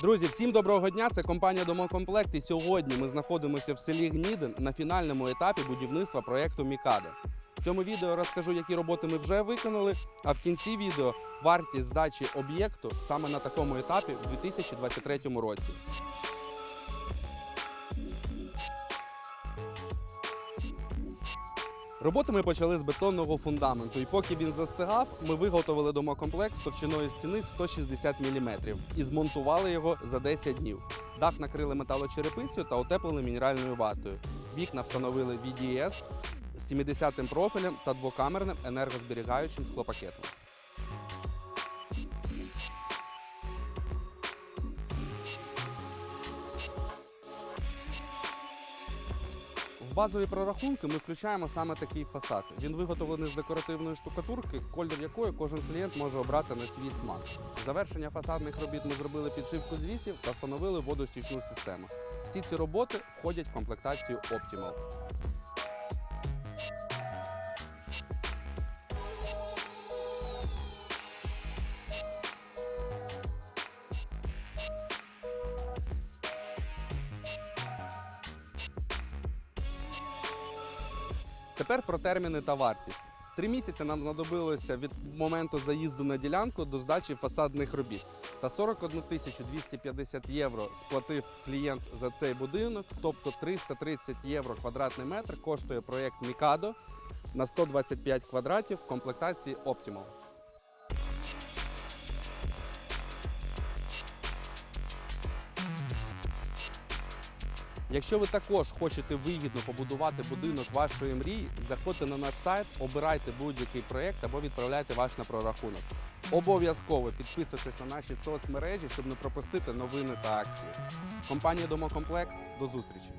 Друзі, всім доброго дня! Це компанія Домокомплект. І сьогодні ми знаходимося в селі Гнідин на фінальному етапі будівництва проєкту Мікада. В цьому відео розкажу, які роботи ми вже виконали. А в кінці відео вартість здачі об'єкту саме на такому етапі в 2023 році. Роботи ми почали з бетонного фундаменту, і поки він застигав, ми виготовили домокомплекс товщиною стіни 160 мм і змонтували його за 10 днів. Дах накрили металочерепицею та утеплили мінеральною ватою. Вікна встановили VDS з 70-м профілем та двокамерним енергозберігаючим склопакетом. Базові прорахунки ми включаємо саме такий фасад. Він виготовлений з декоративної штукатурки, колір якої кожен клієнт може обрати на свій смак. Завершення фасадних робіт ми зробили підшивку звісів та встановили водостічну систему. Всі ці роботи входять в комплектацію Optimal. Тепер про терміни та вартість. Три місяці нам знадобилося від моменту заїзду на ділянку до здачі фасадних робіт. Та 41 тисячу 250 євро сплатив клієнт за цей будинок, тобто 330 євро квадратний метр коштує проєкт Мікадо на 125 квадратів в комплектації Optimal. Якщо ви також хочете вигідно побудувати будинок вашої мрії, заходьте на наш сайт, обирайте будь-який проєкт або відправляйте ваш на прорахунок. Обов'язково підписуйтесь на наші соцмережі, щоб не пропустити новини та акції. Компанія Домокомплект. До зустрічі!